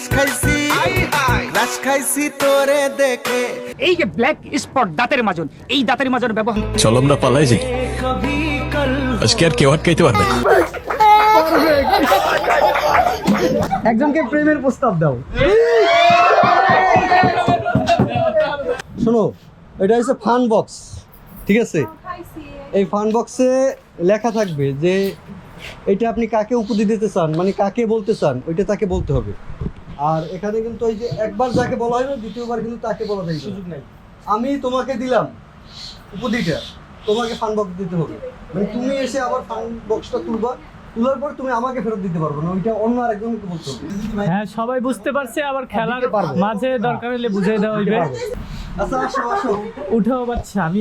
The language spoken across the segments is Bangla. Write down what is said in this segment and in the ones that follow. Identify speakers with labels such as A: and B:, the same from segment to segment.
A: ক্রাশ খাইছি। ক্রাশ খাইছি তোরে দেখে।
B: এই যে ব্ল্যাক স্পট দাঁতের মাজন এই দাঁতের মাজন ব্যবহার
C: চলো আমরা পালাই যাই। আজকে আর কেউ আটকাইতে পারবে
D: একজনকে প্রেমের প্রস্তাব দাও। শোনো এটা হচ্ছে ফান বক্স ঠিক আছে? এই ফান বক্সে লেখা থাকবে যে এটা আপনি কাকে উপদি দিতে চান? মানে কাকে বলতে চান? ওইটা তাকে বলতে হবে। আর এখানে কিন্তু ওই যে একবার যাকে বলা হয় না দ্বিতীয়বার কিন্তু তাকে বলা যায় সুযোগ নাই। আমি তোমাকে দিলাম উপদিটা তোমাকে ফান বক্স দিতে হবে। মানে তুমি এসে আবার ফান বক্সটা তুলবা তোলার পর তুমি আমাকে ফেরত দিতে পারবে না ওইটা অন্য আরেকজনকে বলতে হবে।
E: হ্যাঁ সবাই বুঝতে পারছে আবার খেলার মাঝে দরকার হলে বুঝিয়ে দেওয়া হইবে।
D: আচ্ছা আসো আসো।
E: উঠাও বাচ্চা আমি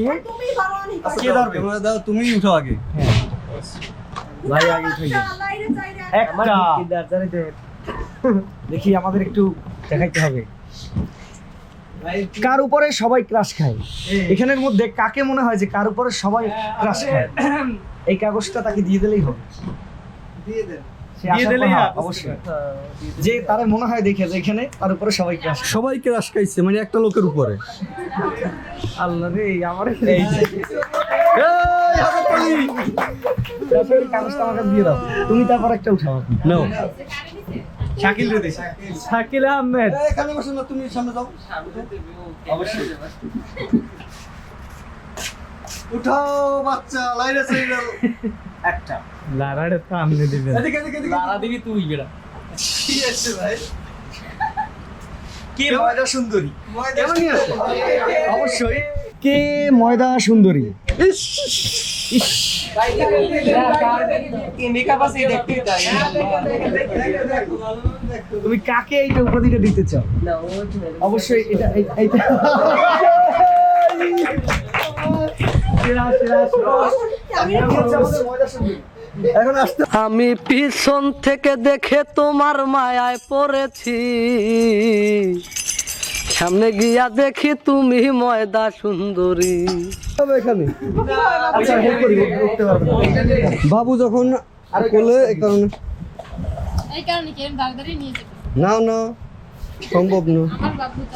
D: কে ধরবে। দাও তুমি উঠো আগে।
E: ভাই আগে উঠে একটা। দেখি আমাদের একটু দেখাইতে হবে। কার উপরে সবাই ক্রাশ খায়? এখানের মধ্যে কাকে মনে হয় যে কার উপরে সবাই ক্রাশ খায়? এই কাগজটা তাকে দিয়ে দিলেই হবে। যে তার মনে হয় দেখে যে এখানে তার উপরে সবাই ক্রাশ
D: সবাইকে রাশ খাইছে মানে একটা লোকের উপরে।
E: আল্লাহ রে আমার এই কাগজটা আমাকে দিয়ে দাও। তুমি তারপর একটা উঠাও।
D: নাও।
E: শাকিল রে শাকিল। আহমেদ।
D: এখানে বসো না তুমি সামনে যাও। অবশ্যই। উঠাও বাচ্চা লাইনে চলে যাও।
E: একটা। লারাড়ে তো আমনে দিবেন।
D: এদিকে এদিকে এদিকে।
E: লারা দিবি তুই বেড়া।
D: কি আছে ভাই?
E: কে ময়দা সুন্দরী?
D: কেমন নিয়ে আসছো?
E: অবশ্যই। কে ময়দা সুন্দরী? তুমি কাকে এইটা উপাধিটা দিতে চাও? অবশ্যই এটা আমি
F: পিছন থেকে দেখে তোমার মায়ায় পড়েছি। সামনে গিয়া দেখি তুমি ময়দা সুন্দরী।
D: আচ্ছা। বাবু যখন আর এই কারণে।
G: এই কারণে কি? এরকম দাঁড়িয়ে দাঁড়িয়ে নিয়ে যাবে।
D: না না সম্ভব না।
G: আমার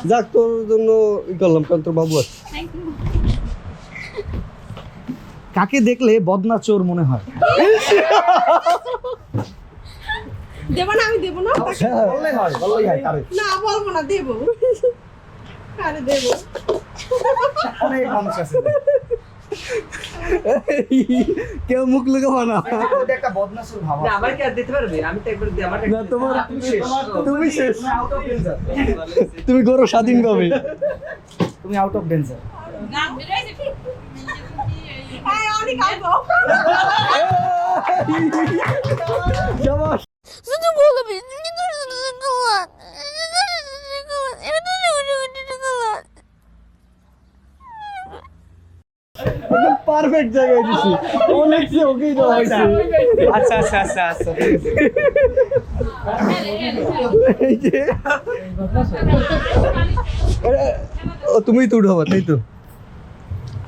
D: যাক তোর জন্য ই করলাম কারণ তোর বাবু আছে।
E: কাকে দেখলে বদনা চোর মনে হয়?
H: দেবো না আমি দেবো না।
D: হ্যাঁ, হয় বললেই হয়
H: না বলব না দেবো। আরে দেবো
E: অনেক মানুষ আছে
D: কেউ মুখ লুকাবো না
E: একটা বদনা চোর ভাবা
F: আমার কি আর দিতে পারবে আমি তো একবার আমার
D: না তোমার তুমি শেষ তুমি করো স্বাধীন পাবে
E: তুমি আউট অফ ডেঞ্জার
G: না বেরাই
H: অনেক
D: শাবাশ
G: শুধু বলবি তুমি তো শুধু গোলান এটা তো শুধু গোলান
D: পারফেক্ট জায়গায় দিছি অনেক সে ওকেই দেওয়া হয়েছে।
E: আচ্ছা আচ্ছা আচ্ছা আচ্ছা।
D: এই যে। তুমিই তো উঠাবা তাই তো?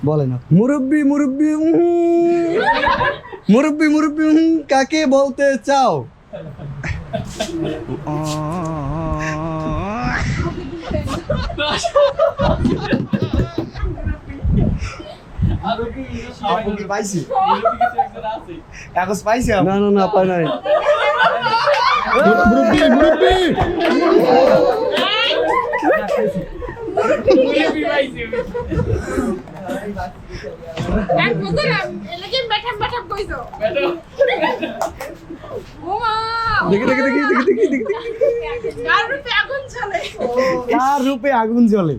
D: বলে না। মুরব্বি মুরব্বি মুরব্বি মুরব্বি কাকে বলতে চাও?
E: পাইছি? কাগজ পাইছি
D: না না না পায় নাই। মুরব্বি মুরব্বি! দেখি দেখি দেখি দেখি দেখি দেখি
E: কার রূপে আগুন জ্বলে?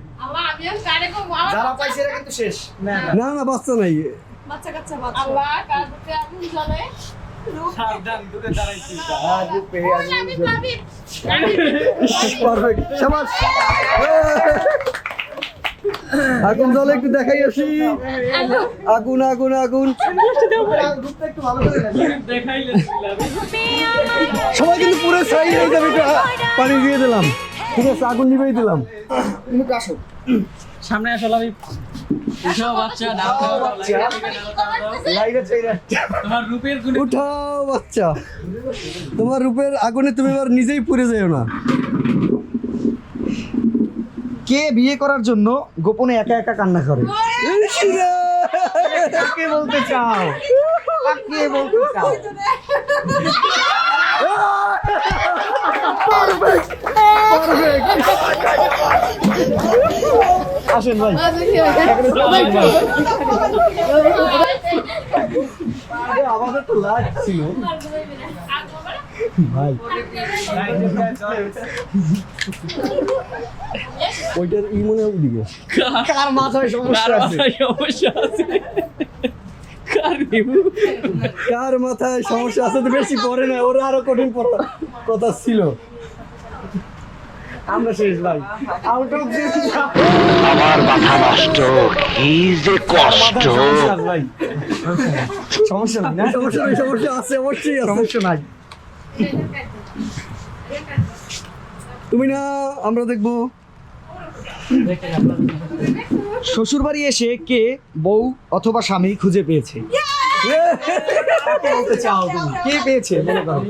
E: যারা পাইছে এরা কিন্তু শেষ।
D: না না। বাচ্চা নাই।
H: বাচ্চা কাচ্চা বাচ্চা।
G: আল্লাহ কার আগুন জ্বলে?
D: জলে একটু দেখাই আসি। আগুন আগুন আগুন। সবাই কিন্তু পুরো সাই হয়ে যাবে পানি দিয়ে দিলাম। ঠিক আছে আগুন নিবেই দিলাম।
E: সামনে আসলে আমি লাইনে চাইলে
D: উঠাও বাচ্চা। তোমার রূপের আগুনে তুমি এবার নিজেই পুড়ে যাও না।
E: কে বিয়ে করার জন্য গোপনে একা একা কান্না করে? কে বলতে চাও? কে বলতে চাও? আসেন ভাই। আমাদের তো লাগছিল ভাই
D: ওইটার ই মনে হয় ওদিকে
E: কার মাথায় সমস্যা আছে?
D: কার মাথায় সমস্যা আছে তো বেশি পড়ে না ওর আরও কঠিন পড়া কথা ছিল।
E: আমরা শেষ ভাই। আউট অফ দিস
I: আমার মাথা নষ্ট কি যে কষ্ট।
E: ভাই। সমস্যা নাই না?
D: সমস্যা নেই সমস্যা আছে অবশ্যই আছে।
E: সমস্যা নাই।
D: তুমি না আমরা দেখব।
E: শ্বশুর বাড়ি এসে কে বউ অথবা স্বামী খুঁজে পেয়েছে? কে পেয়েছে? মনে করো।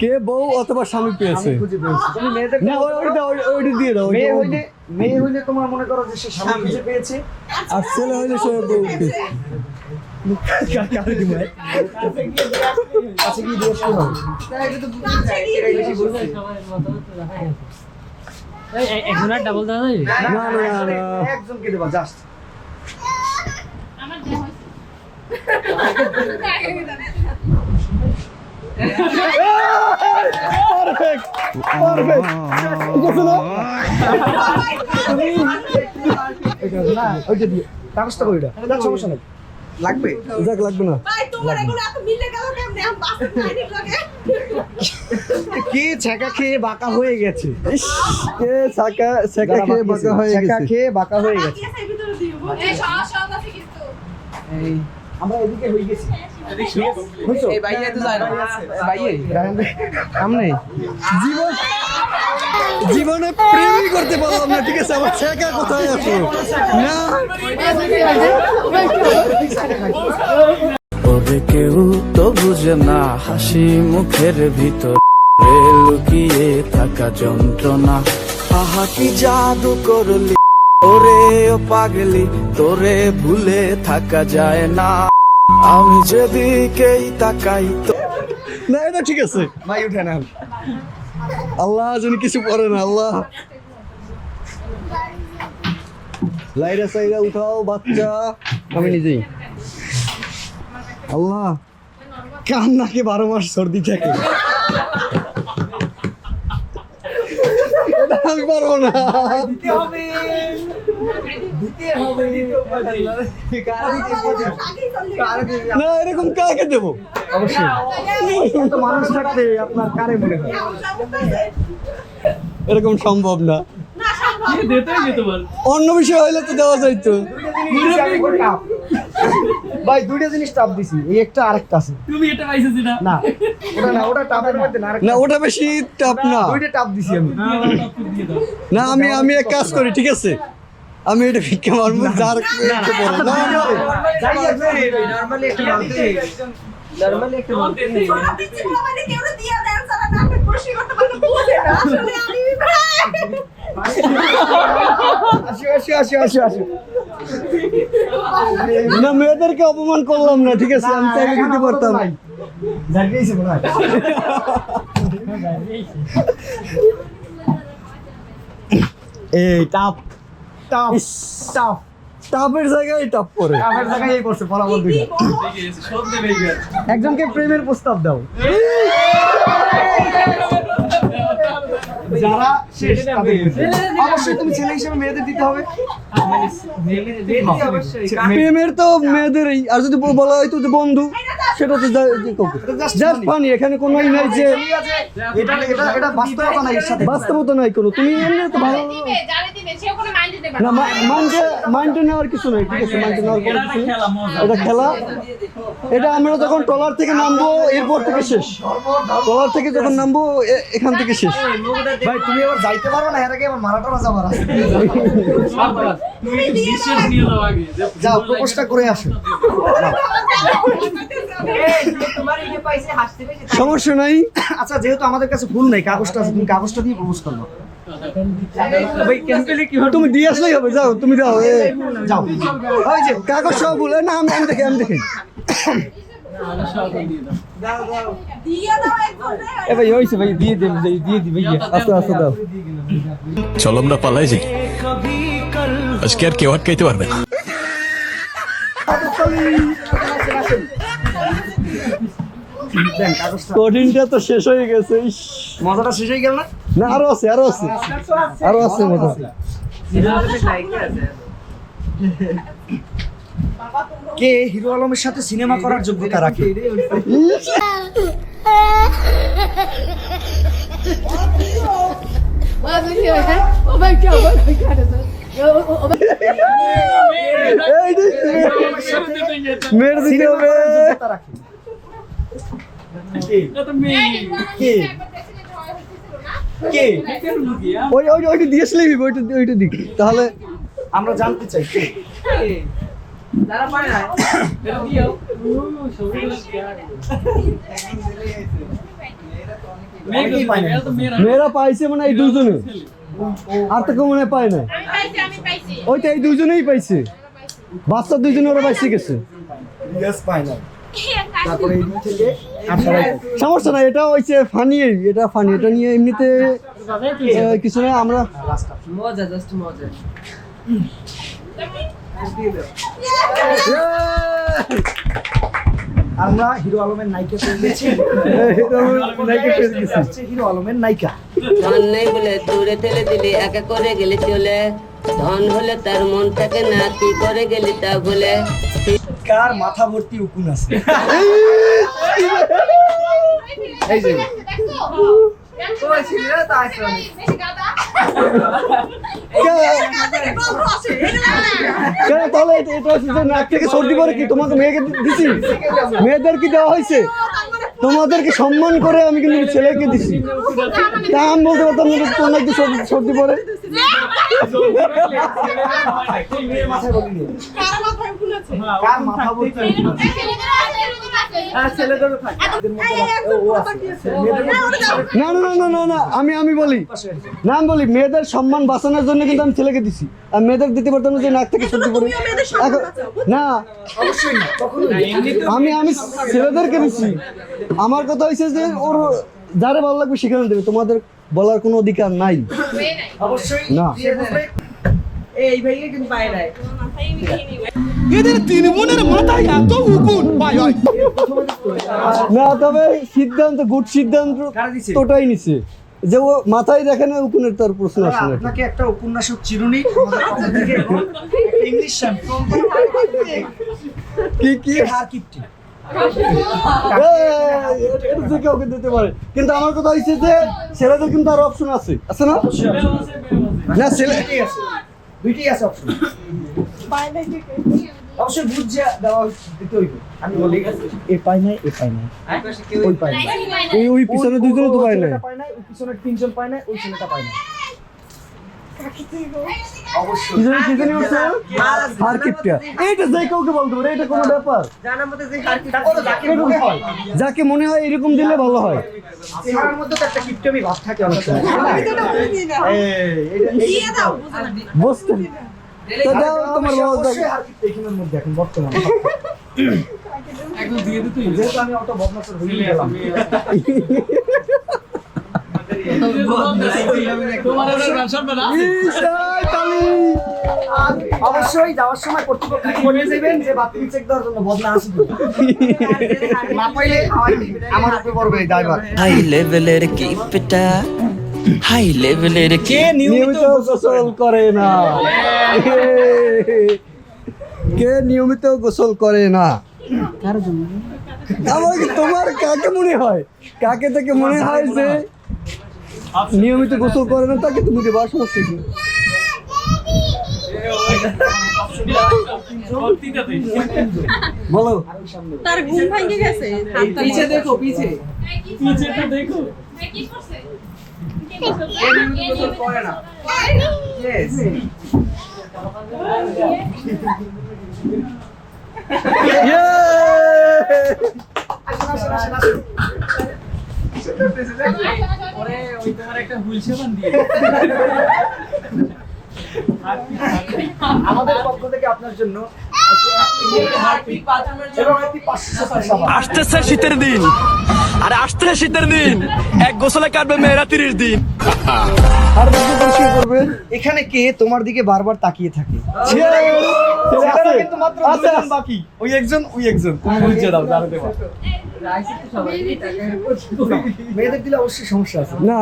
D: কে বউ অথবা স্বামী পেয়েছে?
E: খুঁজে পেয়েছে। তুমি মেয়েদের
D: না ওইটা ওইটা দিয়ে দাও
E: মেয়ে হইলে মেয়ে হইলে তোমার মনে করো যে সে স্বামী খুঁজে পেয়েছে?
D: আর ছেলে হইলে সে বউ পেয়েছে।
E: কাছে গিয়ে দিয়ে
B: আর ডাবল দাদা
D: না না না না
E: একজনকে দেবা জাস্ট ওইটা দিয়ে কাগজটা কই ওটা সমস্যা নাই লাগবে
D: যাক লাগবে না
H: ভাই তোমার এগুলো এত মিলে গেল কেমনে আমি বাসে খাইনি লাগে
E: কে ছ্যাঁকা খেয়ে বাঁকা হয়ে গেছে?
D: কে সাকা খেয়ে বাঁকা হয়ে গেছে?
E: খেয়ে বাঁকা হয়ে গেছে।
H: এই
E: এই আমরা এদিকে হয়ে গেছি। হইছো? সামনে।
D: জীবন জীবনে প্রেমই করতে পারলাম না। ঠিক আছে আমার ছেঁকা কোথায় আছে? না।
F: ওরে কেউ? তো বুঝে না হাসি মুখের ভিতর লুকিয়ে থাকা যন্ত্রণা। আহা কি জাদু করলি? ওরে ও পাগলি তোরে ভুলে থাকা যায় না। আমি যেদিকেই তাকাই তো
D: না এটা ঠিক আছে।
E: ভাই উঠে না
D: আল্লাহ যেন কিছু পড়ে না আল্লাহ। লাইরা সাইরা উঠাও বাচ্চা। আমি নিজেই। আল্লাহ।
E: কান নাকি বারো মাস সর্দি থাকে?
D: আমি পারব না। না এরকম কাকে দেবো?
E: অবশ্যই মানুষ থাকতে আপনার কারে মনে হয়
D: এরকম সম্ভব না।
H: না
D: অন্য বিষয় হইলে তো দেওয়া যাইতো।
E: ভাই দুইটা জিনিস টাপ দিছি এই একটা আরেকটা আছে
B: তুমি এটা পাইছো যেটা
E: না ওটা না ওটা টাপের মধ্যে না আরেকটা
D: না ওটা বেশি টাপ না
E: দুইটা টাপ দিছি আমি
D: না আমি আমি এক কাজ করি ঠিক আছে আমি এটা ভিক্ষা মারবো যার একটু পরে না না।
E: নরমালি একটা মানতে নরমালি একটা
H: মানে করতে বুঝে না। আসলে আমি
D: মেয়েদেরকে অপমান করলাম না ঠিক আছে আমি চাইলে দিতে পারতাম।
E: এই টাপ টাপ টাপ
D: টাপের জায়গায় টাপ পরে।
E: টাপের জায়গায় এই করছে ফলাফল দুইটা। একজনকে প্রেমের প্রস্তাব দাও। যারা শেষ অবশ্যই তুমি ছেলে হিসেবে মেয়েদের দিতে হবে।
D: প্রেমের তো মেয়েদেরই আর যদি বলা হয়তো যে বন্ধু সেটা তো জাস্ট ফানি এখানে কোনো ই নাই যে
E: এটা এটা এটা বাস্তবতা নাই এর সাথে।
D: বাস্তবতা নাই কোনো। তুমি এমনি তো ভালো
H: মাইন্ড দেবে
D: না মাইন্ডে মাইন্ডে নেওয়ার কিছু নেই ঠিক আছে মাইন্ডে নেওয়ার কোনো কিছু এটা খেলা। এটা আমরা যখন টলার থেকে নামবো এরপর থেকে শেষ। টলার থেকে যখন নামবো এখান থেকে শেষ।
E: ভাই তুমি এবার যাইতে পারো না এর আগে আমার মারাটা না যাবার যাও প্রপোজটা করে আসো।
D: সমস্যা নাই।
E: আচ্ছা যেহেতু আমাদের কাছে ফুল নাই কাগজটা আছে তুমি কাগজটা দিয়ে প্রপোজ করো
D: তুমি দিয়ে আসলেই হবে যাও তুমি যাও এ,
E: যাও।
D: ওই যে কাগজ সব বলে না আমি আমি দেখি আমি দেখি।
H: দিয়ে দাও একবার
B: এ ভাই হইছে ভাই দিয়ে দেব দিয়ে দিবে
D: আস্তে আস্তে
C: চলো আমরা পালাই যাই। আজকে আর কেউ আটকাইতে পারবে না।
D: কঠিনটা তো শেষ হয়ে গেছে ইস।
E: মজাটা শেষ হয়ে গেল না?
D: না আরও আছে আরও আছে। আরও আছে মজা
E: কে হিরো আলমের সাথে সিনেমা করার যোগ্যতা রাখে?
D: হবে
E: যোগ্যতা রাখে। কে? কে
D: ওই ওই ওইটা দিয়ে ওইটা ওইটা দিক তাহলে
E: আমরা জানতে চাই কে? পায় না।
D: মেয়েরা। পাইছে মানে এই দুজনে। আর তো কেউ মনে হয় পায় না।
H: আমি পাইছি
D: ওইটা এই দুজনেই পাইছে। বাচ্চা দুজনে ওরা পাইছে গেছে।
E: পায় না। তারপরে থেকে।
D: সমস্যা না এটা হচ্ছে ফানি এটা ফানি এটা নিয়ে এমনিতে কিছু না আমরা
E: আমরা হিরো আলমের নায়িকা পেয়ে গেছি।
D: পেয়ে
E: হিরো আলমের নায়িকা।
J: ধন নেই বলে দূরে ঠেলে দিলি একা করে গেলি চলে। ধন হলে তার মন থাকে না কি করে গেলি তা বলে।
E: কার মাথা ভর্তি উকুন আছে? এই যে।
D: কেন তাহলে এটা এটা হচ্ছে যে নাক থেকে সর্দি পরে কি তোমাকে মেয়েকে দিছি মেয়েদের কি দেওয়া হয়েছে তোমাদেরকে সম্মান করে আমি কিন্তু ছেলেকে দিছি তা আমি বলতে পারতাম সর্দি- সর্দি পরে
E: মাথায় বলিনি কার মাথা ভর্তি উকুন আছে
D: না না না না না না আমি আমি বলি। না আমি বলি মেয়েদের সম্মান বাঁচানোর জন্য কিন্তু আমি ছেলেকে দিছি। আর মেয়েদের দিতে পারতাম না যে নাক থেকে পরে। এখন- না। আমি আমি ছেলেদেরকে দিছি। আমার কথা হয়েছে যে ওর যারে ভালো লাগবে সেখানে দেবে। তোমাদের বলার কোনো অধিকার নাই।
E: অবশ্যই
D: না।
E: সে বুঝবে
A: এদের তিন বোনের মাথায় এত উকুন ভাই হয়
D: না তবে সিদ্ধান্ত গুড সিদ্ধান্ত তোটাই নিছে। যে ও মাথায় দেখে না উকুনের তার প্রশ্ন আসে না।
E: আপনাকে একটা উপন্যাসক চিরুনি ইংলিশ
D: কি কি?
E: হার কিপটি।
D: দিতে পারে। কিন্তু আমার কথা হচ্ছে যে ছেলেদের কিন্তু আর অপশন আছে। আছে না? না ছেলে
E: আছে। দুইটাই আছে অপশন অবশ্যই বুঝছে দেওয়া দিতে হইবে। আমি বলি এ পাই নাই এ পাই নাই। ওই পাই নাই।
D: ওই ওই পিছনে তো পায় না
E: ওই ছেলেটা পায় নাই ওই পিছনের তিনজন পায় নাই ওই ছেলেটা পায় নাই।
D: পিছনে পিছনে
E: যাকে মনে হয়।
D: মনে হয় এরকম দিলে ভালো হয়।
H: দাও
D: বুঝতে তো দাও তোমার বাবা
E: অবশ্যই হার কিপটা এখানের মধ্যে এখন বর্তমানে। যেহেতু আমি অত বদমাসের হয়ে গেলাম। অবশ্যই যাওয়ার সময় কর্তৃপক্ষ বলে দেবেন যে বাথরুম চেক দেওয়ার জন্য বদলা আসবে না পাইলে আমার উপরে পড়বে এই দায়ভার।
F: হাই লেভেলের কিপটা হাই লেভেলের
E: কে
D: নিয়মিত গোসল করে না? কে নিয়মিত গোসল করে না? আমার কি তোমার কাকে মনে হয়? কাকে থেকে মনে হয় যে নিয়মিত গোসল করে না তাকে তুমি দেবা সমস্যা কি? বলো।
H: তার ঘুম ভাঙে গেছে।
E: পিছে দেখো পিছে। করে।
C: আসতেছে শীতের দিন আর আসতেছে শীতের দিন এক গোসলে কাটবে মেয়েরা তিরিশ দিন
D: আর করবেন
E: এখানে কে তোমার দিকে বারবার তাকিয়ে থাকে?
D: আছে,
E: দুজন
D: আছে।
E: বাকি। ওই একজন ওই একজন। তুমি বুঝিয়ে দাও জানাতে পারো মেয়েদের দিলে অবশ্যই সমস্যা আছে।
D: না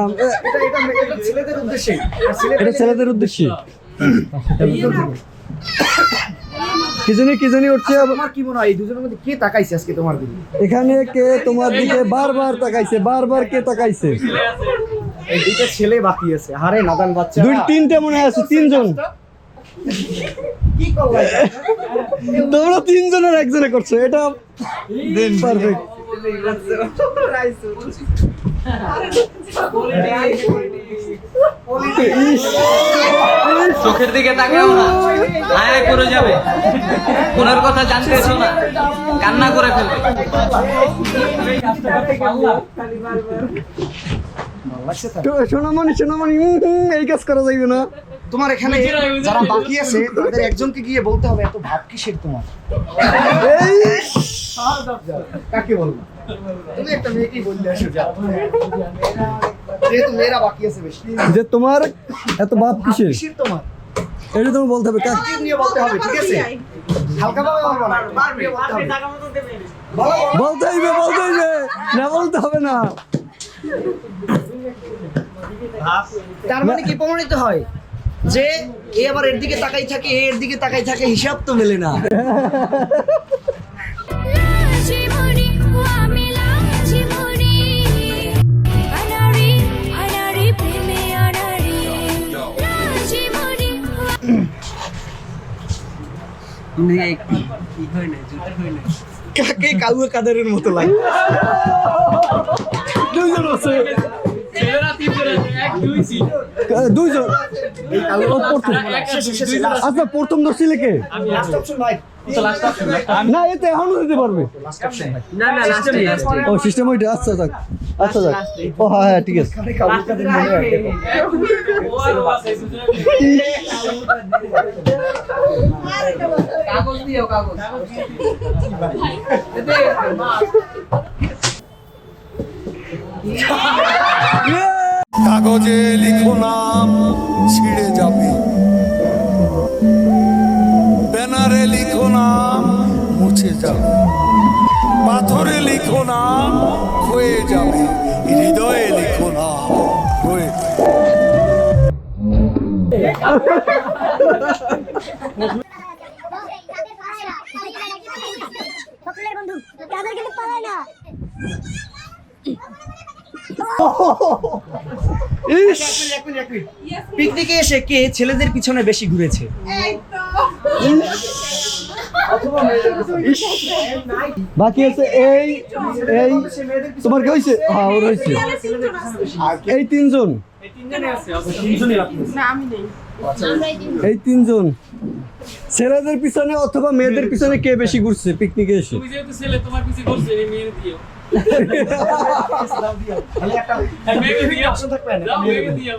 E: এটা এটা ছেলেদের উদ্দেশ্যে।
D: এটা ছেলেদের উদ্দেশ্যে। কি জানি কি জানি উঠছে।
E: তোমার কি মনে হয় এই দুজনের মধ্যে কে তাকাইছে আজকে তোমার দিকে?
D: এখানে কে তোমার দিকে বারবার তাকাইছে বারবার কে তাকাইছে?
E: এই দুইটা ছেলে বাকি আছে। হারে নাদান বাচ্চা
D: দুই তিনটে মনে হয় আছে তিনজন। তোমরা তিনজনের একজনে করছ এটা পারফেক্ট
A: চোখের দিকে তাকাও না। আয় পড়ে যাবে। কোনার কথা জানতেছো না। কান্না করে ফেলবে।
D: সোনামণি সোনামণি উম, উম, এই কাজ করা যাইবে না।
E: তোমার এখানে যারা বাকি আছে তাদের একজনকে গিয়ে বলতে হবে এত ভাব কিসের তোমার? কাকে বলব? তুমি একটা মেয়েকেই বললে আসো যেহেতু মেয়েরা বাকি আছে বেশি।
D: যে তোমার এত বাপ কিসের?
E: কিসের তোমার?
D: এটা বলতে হবে কাক
E: নিয়ে বলতে হবে ঠিক আছে? হালকা ভাবে বলব না। বার নিয়ে বলতে হবে বলো, বলো।
D: বলতে হইবে বলতে হইবে। না বলতে হবে না।
E: তার মানে কি প্রমাণিত হয়? যে এ আবার এর দিকে তাকাই থাকে এ এর দিকে তাকাই থাকে হিসাব তো মেলে না। কাকে কাউয়ে কাদেরের মতো লাগে?
D: দুইজন? কা-। আচ্ছা প্রথম
E: অপশন ভাই
D: না, এতে এখনও দিতে পারবে। ও সিস্টেম ওইটা আচ্ছা যাক। আচ্ছা যাক। ও হ্যাঁ হ্যাঁ ঠিক আছে।
E: হয়
F: কাগজে লিখো নাম, ছিঁড়ে যাবে। ব্যানারে লিখো নাম, মুছে যাবে। পাথরে লিখো নাম হয়ে যাবে। হৃদয়ে লিখো নাম হয়ে
G: সকলের বন্ধু তাদের কিন্তু পালায় না
D: ইস
E: এসে কে ছেলেদের পিছনে বেশি ঘুরেছে?
D: বাকি আছে এই এই তোমার কি হয়েছে হ্যাঁ ওর হয়েছে এই তিনজন। এই তিনজন। ছেলেদের পিছনে অথবা মেয়েদের পিছনে কে বেশি ঘুরছে পিকনিকে এসে?
A: তুমি যেহেতু ছেলে তোমার পিছনে ঘুরছে এই মেয়ের দিও দিও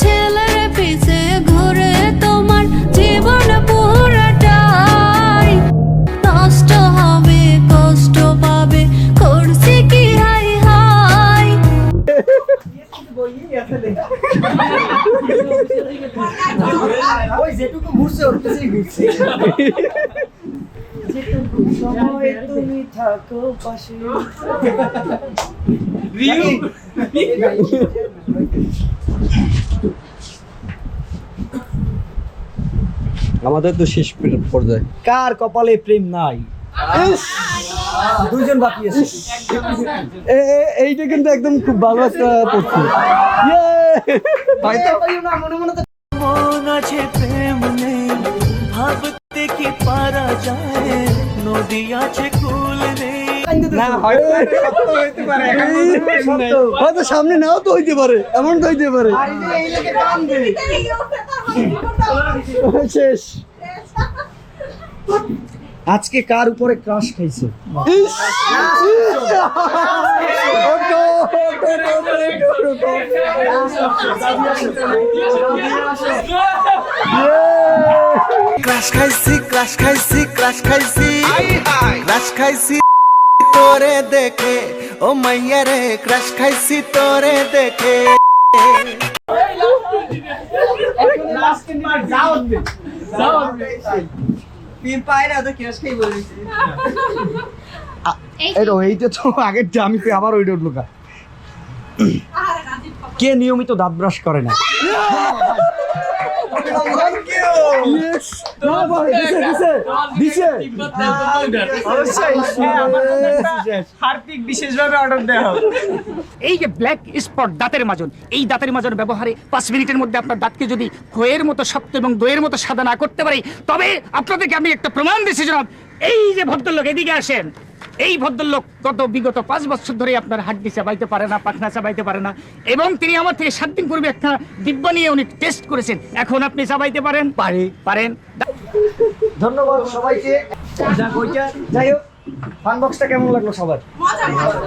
G: ছেলের পিছে ঘুরে তোমার জীবন
E: ওই যেটুকু ঘুরছে ওর পিছেই ঘুরছে। সময় তুমি থাকো পাশে।
D: আমাদের তো শেষ পর- পর্যায়ে।
E: কার কপালে প্রেম নাই? দুইজন বাকি আছে।
D: এইটা কিন্তু একদম খুব ভালো একটা পড়ছি হয়তো
E: মনে মনে
F: মন আছে প্রেম নেই ভাবতে কি পারা যায়? নদী আছে কুল নেই।
E: হয়তো মনে হয়
D: সামনে নাও তো হইতে পারে এমন তো হইতে পারে। শেষ।
E: আজকে কার উপরে ক্রাশ খাইছে।
F: ক্রাশ খাইছি ক্রাশ খাইছি ক্রাশ খাইছি। ক্রাশ খাইছি তোরে দেখে। ও মাইয়া রে ক্রাশ খাইছি তোরে দেখে।
E: এই তো এইটা তো আগের যে আমি পেয়ে আবার ওইটা উঠল। কে নিয়মিত দাঁত ব্রাশ করে না?
B: এই যে ব্ল্যাক স্পট দাঁতের মাজন এই দাঁতের মাজন ব্যবহারে পাঁচ মিনিটের মধ্যে আপনার দাঁতকে যদি খয়ের মতো শক্ত এবং দইয়ের মতো সাদা না করতে পারি, তবে আপনাদেরকে আমি একটা প্রমাণ দিচ্ছি জনাব। এই যে ভদ্রলোক, এদিকে আসেন। এই ভদ্রলোক গত বিগত পাঁচ বছর ধরে আপনার হাড্ডি চাবাইতে পারে না পাখনা চাবাইতে পারে না এবং তিনি আমার থেকে সাত দিন পূর্বে একটা দিব্য নিয়ে উনি টেস্ট করেছেন। এখন আপনি চাবাইতে পারেন? পারি পারেন।
E: ধন্যবাদ সবাইকে। যাই হোক। ফান বক্সটা কেমন লাগল সবার?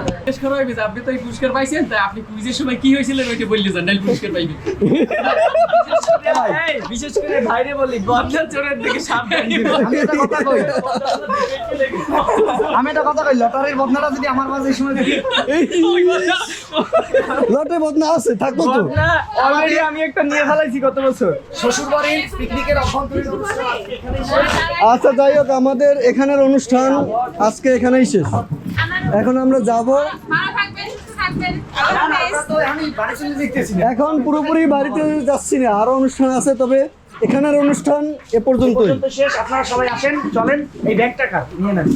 K: জিজ্ঞেস করা আপনি তো এই পুরস্কার পাইছেন তাই আপনি কুইজের সময় কি হয়েছিলেন ওইটা বললে যান নাইলে পুরস্কার পাইবেন।
E: বিশেষ করে বাইরে বলি
K: চোরের দিকে সাবধান
E: আমি একটা কথা কই? আমি একটা কথা কই লটারির বদনাটা যদি আমার মাঝে সময়
D: লটে বদনা আছে থাকব তো।
E: অলরেডি আমি একটা নিয়ে ফেলাইছি গত বছর। শ্বশুর বাড়ির পিকনিকের অভ্যন্তরীণ।
D: আচ্ছা যাই হোক আমাদের এখানের অনুষ্ঠান আজকে এখানেই শেষ। এখন আমরা যাব এখন পুরোপুরি বাড়িতে যাচ্ছি না আরও অনুষ্ঠান আছে তবে এখানের অনুষ্ঠান এ
E: পর্যন্ত শেষ আপনারা সবাই আসেন চলেন এই ব্যাগটা নিয়ে নেন।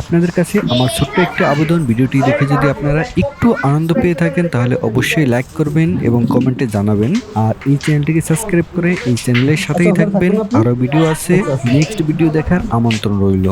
L: আপনাদের কাছে আমার ছোট্ট একটি আবেদন ভিডিওটি দেখে যদি আপনারা একটু আনন্দ পেয়ে থাকেন তাহলে অবশ্যই লাইক করবেন এবং কমেন্টে জানাবেন। আর এই চ্যানেলটিকে সাবস্ক্রাইব করে এই চ্যানেলের সাথেই থাকবেন। আরও ভিডিও আছে নেক্সট ভিডিও দেখার আমন্ত্রণ রইল।